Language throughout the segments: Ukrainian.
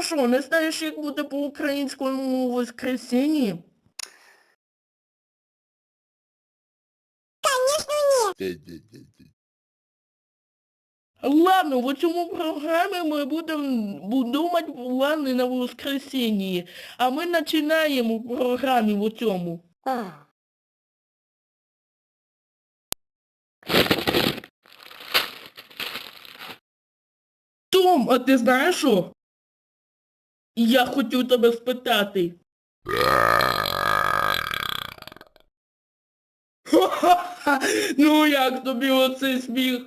що, не знаєш, як буде по-українському воскресінні? Ладно, в цьому програмі ми будемо думати плани на воскресінні, а ми починаємо в програмі в цьому. Том, а ти знаєш що? Я хотів тебе спитати. Ха-ха-ха! Ну як тобі оцей сміх?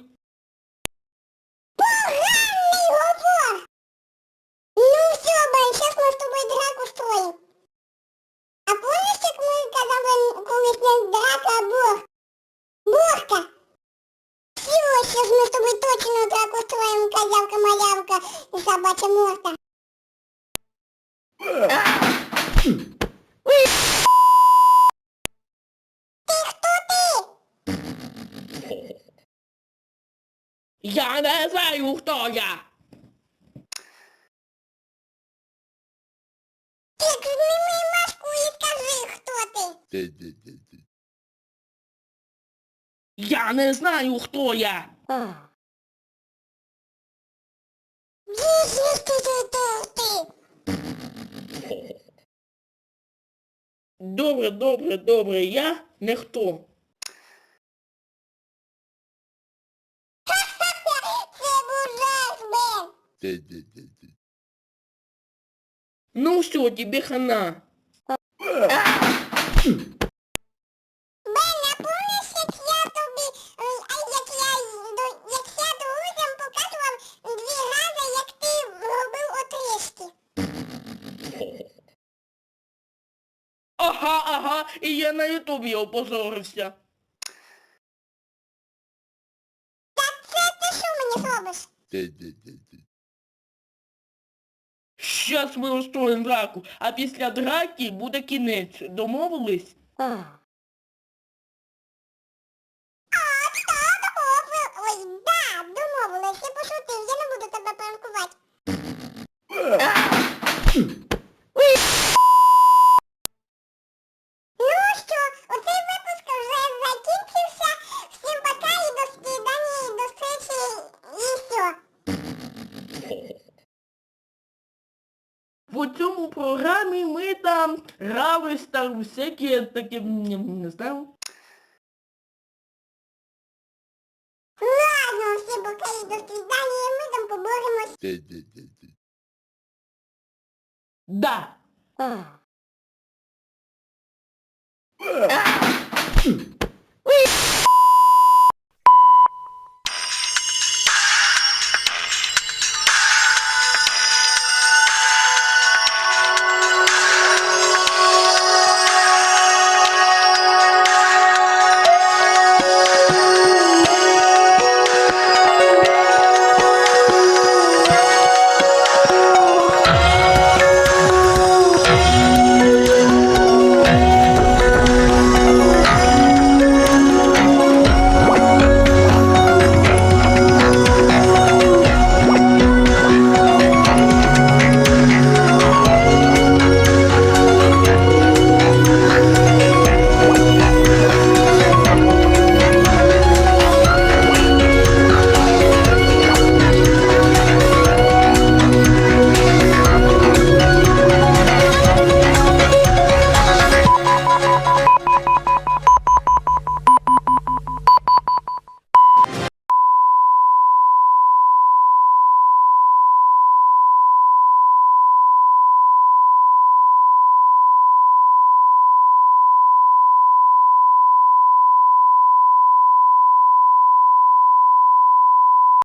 Поганий говор! Ну все, Бен, сейчас мы с тобой драку устроим. А помнишь, как мы казали колись не драка, а бог? Богка! Все, сейчас мы с тобой точно драку устроим, козявка-малявка и собачья морда. Я не знаю, хто я. Ты сними маску и скажи, кто ты. Я не знаю, хто я. Десять ты, Добре, добре, добре, я ужас, Бен. Ну все, тебе хана. Ага, ага, і я на ютубі опозорився. Так це ти що мені зробиш? Щас ми устроїмо драку, а після драки буде кінець. Домовились? програмі ми там грались там всякі такі, м, не знаю. Ладно, всім пока і до свидання, ми там поборемось. Да. А.